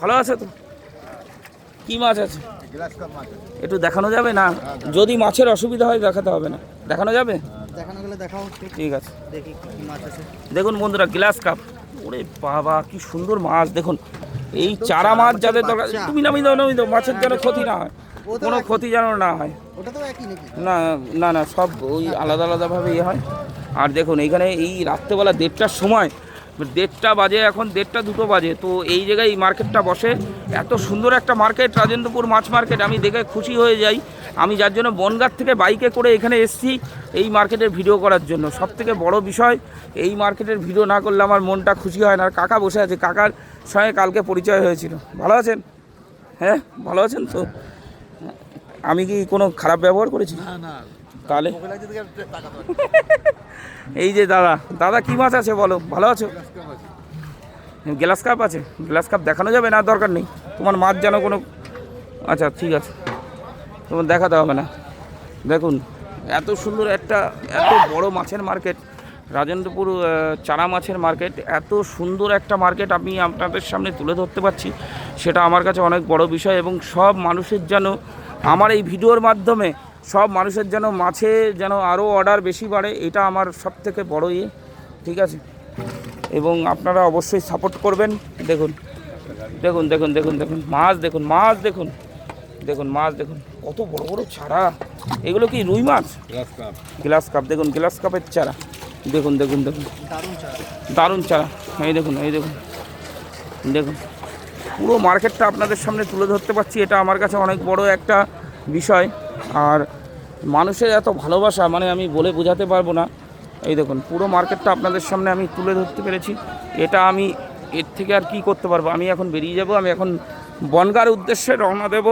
ভালো আছে তো? কি মাছ আছে? একটু দেখানো যাবে না? যদি মাছের অসুবিধা হয় দেখাতে হবে না। দেখানো যাবে? দেখানো গেলে দেখাও ঠিক আছে। দেখি কি কি মাছ আছে। দেখুন বন্ধুরা গ্লাস কাপ। ওরে বাবা কি সুন্দর মাছ। দেখুন এই চারা মাছ যাদের দরকার তুমি নামিয়ে দাও নামিয়ে দাও। মাছের যেন ক্ষতি না হয়। কোনো ক্ষতি যেন না হয়। না না না সব ওই আলাদা আলাদাভাবে ইয়ে হয়। আর দেখুন এইখানে এই রাত্রেবেলা দেড়টার সময় দেড়টা বাজে, এখন দেড়টা দুটো বাজে, তো এই জায়গায় এই মার্কেটটা বসে। এত সুন্দর একটা মার্কেট, রাজেন্দ্রপুর মাছ মার্কেট, আমি দেখে খুশি হয়ে যাই। আমি যার জন্য বনগাঁ থেকে বাইকে করে এখানে এসেছি এই মার্কেটের ভিডিও করার জন্য। সব থেকে বড় বিষয়, এই মার্কেটের ভিডিও না করলে আমার মনটা খুশি হয় না। আর কাকা বসে আছে, কাকার সঙ্গে কালকে পরিচয় হয়েছিল। ভালো আছেন? হ্যাঁ ভালো আছেন তো? আমি কি কোনো খারাপ ব্যবহার করেছি? তাহলে? এই যে দাদা দাদা কি মাছ আছে বলো? ভালো আছো? গ্লাস কাপ আছে। গ্লাস কাপ দেখানো যাবে না? দরকার নেই। তোমার মাছ যেন কোনো আচ্ছা ঠিক আছে। তোমার দেখাতে হবে না। দেখুন এত সুন্দর একটা এত বড় মাছের মার্কেট। রাজেন্দ্রপুর চারা মাছের মার্কেট। এত সুন্দর একটা মার্কেট আমি আপনাদের সামনে তুলে ধরতে পারছি। সেটা আমার কাছে অনেক বড় বিষয় এবং সব মানুষের যেন আমার এই ভিডিওর মাধ্যমে সব মানুষের যেন মাছে যেন আরও অর্ডার বেশি বাড়ে এটা আমার সব থেকে বড় ইয়ে ঠিক আছে? এবং আপনারা অবশ্যই সাপোর্ট করবেন দেখুন দেখুন দেখুন দেখুন দেখুন মাছ দেখুন মাছ দেখুন দেখুন মাছ দেখুন কত বড় বড় চারা এগুলো কি রুই মাছ? গ্লাস কাপ দেখুন গ্লাস কাপের চারা দেখুন দেখুন দেখুন দারুণ চারা। দারুণ চারা এই দেখুন এই দেখুন দেখুন পুরো মার্কেটটা আপনাদের সামনে তুলে ধরতে পারছি এটা আমার কাছে অনেক বড় একটা বিষয়। আর মানুষের এত ভালোবাসা মানে আমি বলে বোঝাতে পারব না। এই দেখুন, পুরো মার্কেটটা আপনাদের সামনে আমি তুলে ধরতে পেরেছি। এটা আমি এর থেকে আর কি করতে পারব? আমি এখন বেরিয়ে যাব, আমি এখন বনগার উদ্দেশ্যে রওনা দেব।